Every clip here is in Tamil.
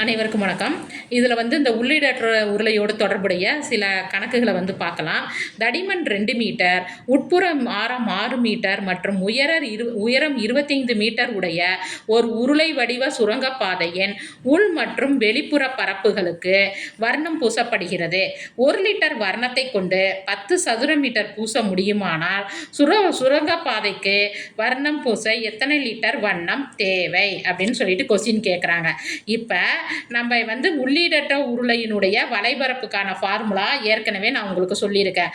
அனைவருக்கும் வணக்கம். இதில் வந்து இந்த உள்ளிடற்ற உருளையோடு தொடர்புடைய சில கணக்குகளை வந்து பார்க்கலாம். தடிமன் ரெண்டு மீட்டர் உட்புறம் ஆரம் ஆறு மீட்டர் மற்றும் உயர இரு உயரம் இருபத்தைந்து மீட்டர் உடைய ஒரு உருளை வடிவ சுரங்கப்பாதையின் உள் மற்றும் வெளிப்புற பரப்புகளுக்கு வர்ணம் பூசப்படுகிறது. ஒரு லிட்டர் வர்ணத்தை கொண்டு பத்து சதுர மீட்டர் பூச முடியுமானால் சுர சுரங்கப்பாதைக்கு வர்ணம் பூச எத்தனை லிட்டர் வண்ணம் தேவை அப்படின்னு சொல்லிட்டு கொஸ்டின் கேட்குறாங்க இப்போ நம்ம வந்து உள்ளீடற்ற உருளையினுடைய வலைபரப்புக்கான ஃபார்முலா ஏற்கனவே நான் உங்களுக்கு சொல்லியிருக்கேன்.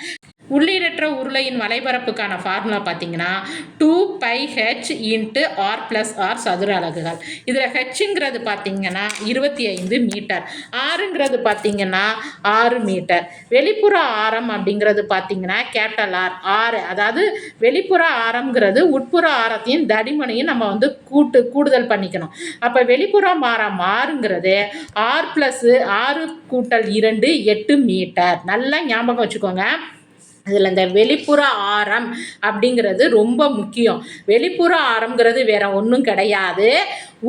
உள்ளீடற்ற உருளையின் வலைபரப்புக்கான ஃபார்முலா பார்த்தீங்கன்னா two pi H into R plus R சதுர அலகுகள். இதில் ஹெச்ங்கிறது பார்த்தீங்கன்னா இருபத்தி ஐந்து மீட்டர் ஆறுங்கிறது பார்த்தீங்கன்னா ஆறு மீட்டர் வெளிப்புற ஆரம் அப்படிங்கிறது பார்த்தீங்கன்னா கேப்டல் ஆர் ஆறு அதாவது வெளிப்புற ஆரம்ங்கிறது உட்புற ஆரத்தையும் தடிமனையும் நம்ம வந்து கூட்டு கூடுதல் பண்ணிக்கணும். அப்போ வெளிப்புறம் ஆரம் ஆறுங்கிறது ஆர் ப்ளஸ்ஸு ஆறு கூட்டல் இரண்டு எட்டு மீட்டர் நல்லா ஞாபகம் வச்சுக்கோங்க. அதில் இந்த வெளிப்புற ஆரம் அப்படிங்கிறது ரொம்ப முக்கியம். வெளிப்புற ஆரம்ங்கிறது வேற ஒன்றும் கிடையாது.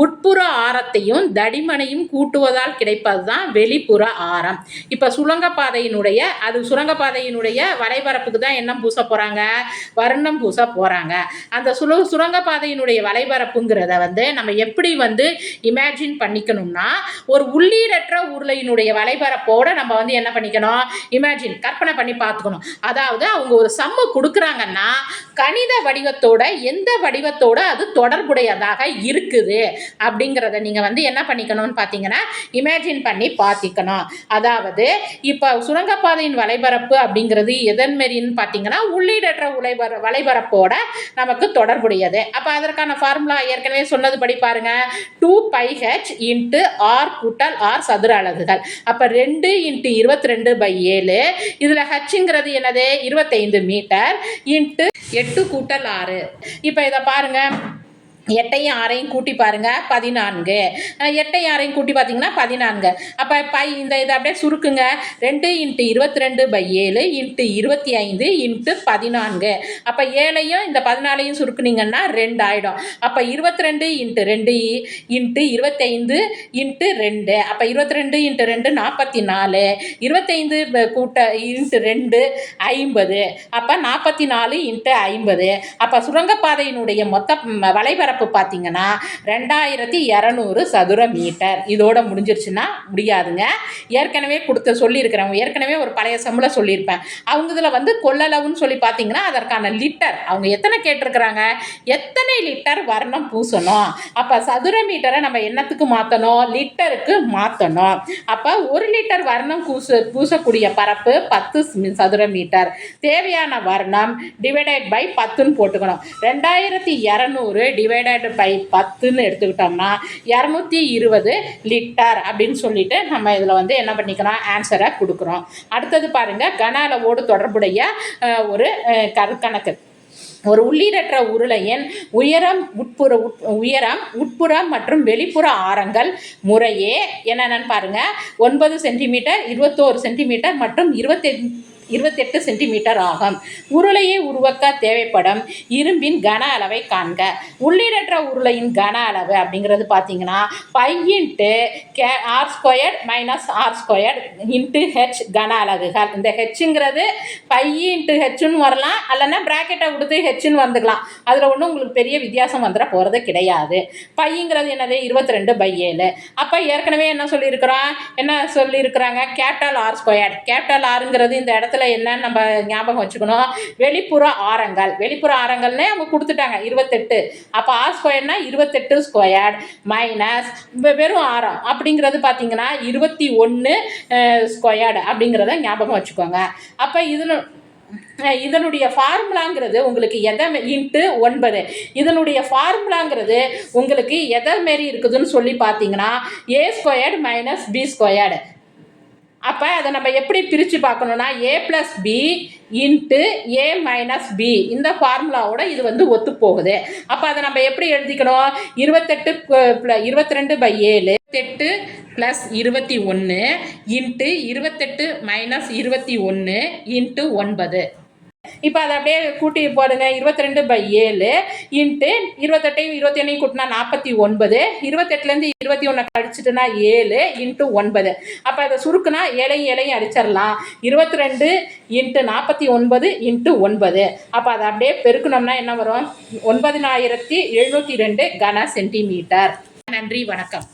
உட்புற ஆரத்தையும் தடிமனையும் கூட்டுவதால் கிடைப்பது தான் வெளிப்புற ஆரம். இப்போ சுரங்கப்பாதையினுடைய அது சுரங்கப்பாதையினுடைய வலைபரப்புக்கு தான் என்ன பூச போகிறாங்க வர்ணம் பூச போகிறாங்க அந்த சுல சுரங்கப்பாதையினுடைய வலைபரப்புங்கிறத வந்து நம்ம எப்படி வந்து இமேஜின் பண்ணிக்கணும்னா ஒரு உள்ளீடற்ற உருளையினுடைய வலைபரப்போடு நம்ம வந்து என்ன பண்ணிக்கணும்? இமேஜின் கற்பனை பண்ணி பார்த்துக்கணும். அதாவது அதாவது அவங்க ஒரு சம்மு கொடுக்குறாங்கன்னா கணித வடிவத்தோட எந்த வடிவத்தோட அது தொடர்புடையதாக இருக்குது அப்படிங்கிறத நீங்கள் வந்து என்ன பண்ணிக்கணும்னு பார்த்தீங்கன்னா இமேஜின் பண்ணி பார்த்திக்கணும். அதாவது இப்போ சுரங்கப்பாதையின் வலைபரப்பு அப்படிங்கிறது எதன் மாரின்னு பார்த்தீங்கன்னா உள்ளீடற்ற உலைபர வலைபரப்போட நமக்கு தொடர்புடையது. அப்போ அதற்கான ஃபார்முலா ஏற்கனவே சொன்னது படி பாருங்க. Two pi H into R கூட்டல் ஆர் சதுர அலகுகள். அப்போ ரெண்டு இன்ட்டு இருபத்தி ரெண்டு பை ஏழு. இதில் ஹச்சுங்கிறது என்னது? இருபத்தைந்து மீட்டர் இன்ட்டு எட்டு கூட்டல் ஆறு. இப்போ இதை பாருங்கள் எட்டையும் ஆறையும் கூட்டி பாருங்க பதினான்கு. எட்டையும் ஆறையும் கூட்டி பார்த்தீங்கன்னா பதினான்கு. அப்போ பை இந்த இதை அப்படியே சுருக்குங்க. ரெண்டு இன்ட்டு இருபத்தி ரெண்டு பை ஏழு இன்ட்டு இருபத்தி ஐந்து இன்ட்டு பதினான்கு. அப்போ ஏழையும் இந்த பதினாலையும் சுருக்குனீங்கன்னா ரெண்டு ஆகிடும் அப்போ இருபத்தி ரெண்டு இன்ட்டு ரெண்டு இன்ட்டு இருபத்தைந்து இன்ட்டு ரெண்டு. அப்போ இருபத்தி ரெண்டு இன்ட்டு ரெண்டு நாற்பத்தி நாலு இருபத்தைந்து ப- கூட்ட இன்ட்டு ரெண்டு ஐம்பது. அப்போ நாற்பத்தி நாலு இன்ட்டு ஐம்பது. அப்போ சுரங்கப்பாதையினுடைய மொத்த வலைபரப்பு வலைபரப்பு பார்த்தீங்கன்னா ரெண்டாயிரத்தி இரநூறு சதுர மீட்டர். இதோட முடிஞ்சிருச்சுன்னா முடியாதுங்க. ஏற்கனவே கொடுத்த சொல்லியிருக்கிறேன். ஏற்கனவே ஒரு பழைய சம்பளம் சொல்லியிருப்பேன். அவங்க இதில் வந்து கொள்ளளவுன்னு சொல்லி பார்த்தீங்கன்னா அதற்கான லிட்டர். அவங்க எத்தனை கேட்டிருக்கிறாங்க? எத்தனை லிட்டர் வர்ணம் பூசணும்? அப்போ சதுர மீட்டரை நம்ம என்னத்துக்கு மாற்றணும்? லிட்டருக்கு மாற்றணும். அப்போ ஒரு லிட்டர் வர்ணம் பூச பூசக்கூடிய பரப்பு பத்து சதுர மீட்டர். தேவையான வர்ணம் டிவைடட் பை பத்துன்னு போட்டுக்கணும். ரெண்டாயிரத்தி இரநூறு டிவைடட் பை பத்துன்னு எடுத்துக்கிட்டோம்னா இரநூத்தி இருபது லிட்டர் அப்படின்னு சொல்லிட்டு நம்ம இதில் வந்து என்ன பண்ணிக்கலாம் ஆன்சரை கொடுக்குறோம். அடுத்தது பாருங்கள் கன அளவோடு தொடர்புடைய ஒரு கணக்கு. ஒரு உள்ளீடற்ற உருளையின் உயரம் உட்புற உட் உயரம் உட்புறம் மற்றும் வெளிப்புற ஆரங்கள் முறையே என்னென்னு பாருங்க. ஒன்பது சென்டிமீட்டர் இருபத்தோரு சென்டிமீட்டர் மற்றும் இருபத்தி இருபத்தெட்டு சென்டிமீட்டர் ஆகும். உருளையை உருவாக்க தேவைப்படும் இரும்பின் கன அளவை காண்க. உள்ளீடற்ற உருளையின் கன அளவு அப்படிங்கிறது பார்த்தீங்கன்னா pi into K R square minus R square into H கன அலகுகள். இந்த ஹெச்சுங்கிறது பை இன்ட்டு ஹெச்சுன்னு வரலாம். இல்லைன்னா ப்ராக்கெட்டை கொடுத்து ஹெச்சுன்னு வந்துக்கலாம். அதில் ஒன்றும் உங்களுக்கு பெரிய வித்தியாசம் வந்துட போகிறது கிடையாது. பையங்கிறது என்னது? இருபத்தி ரெண்டு பை ஏழு. அப்போ ஏற்கனவே என்ன சொல்லியிருக்கிறோம்? என்ன சொல்லியிருக்கிறாங்க? கேபிட்டல் ஆர் ஸ்கொயர் கேபிட்டல் ஆருங்கிறது இந்த இடத்துல என்னன்னு நம்ம ஞாபகம் வச்சுக்கணும். வெளிப்புற ஆரங்கள். வெளிப்புற ஆரங்கள்னே அவங்க கொடுத்துட்டாங்க. இருபத்தெட்டு. அப்போ ஆர் ஸ்கொயர்னா இருபத்தெட்டு ஸ்கொயர் மைனஸ் வெறும் ஆரம். அப்படிங்கிறது பார்த்தீங்கன்னா இருபத்தி ஒன்று ஸ்கொயர்டு அப்படிங்கிறத ஞாபகம் வச்சுக்கோங்க. அப்போ இதில் இதனுடைய ஃபார்முலாங்கிறது உங்களுக்கு எதை இன்ட்டு ஒன்பது. இதனுடைய ஃபார்முலாங்கிறது உங்களுக்கு எதை மாரி இருக்குதுன்னு சொல்லி பார்த்தீங்கன்னா A squared minus B squared அப்போ அதை நம்ம எப்படி பிரித்து பார்க்கணுன்னா A plus B into A minus B இந்த ஃபார்முலாவோட இது வந்து ஒத்து போகுது அப்போ அதை நம்ம எப்படி எழுதிக்கணும்? இருபத்தெட்டு இருபத்தி ரெண்டு பை ஏழு எட்டு ப்ளஸ் இருபத்தி ஒன்று இன்ட்டு இருபத்தெட்டு மைனஸ் இருபத்தி ஒன்று இன்ட்டு ஒன்பது. இப்போ அதை அப்படியே கூட்டி போடுங்க. இருபத்தி ரெண்டு பை ஏழு இன்ட்டு இருபத்தெட்டையும் இருபத்தி ஒன்றையும் கூட்டினா நாற்பத்தி ஒன்பது. இருபத்தெட்டுலேருந்து இருபத்தி ஒன்றை கழிச்சிட்டுனா ஏழு இன்ட்டு ஒன்பது. அப்போ அதை சுருக்குனா ஏழையும் ஏழையும் அடிச்சிடலாம். இருபத்தி ரெண்டு இன்ட்டு நாற்பத்தி ஒன்பது இன்ட்டு ஒன்பது. அப்போ அதை அப்படியே பெருக்கணும்னா என்ன வரும்? ஒன்பதினாயிரத்தி எழுநூற்றி ரெண்டு கன சென்டிமீட்டர் நன்றி வணக்கம்.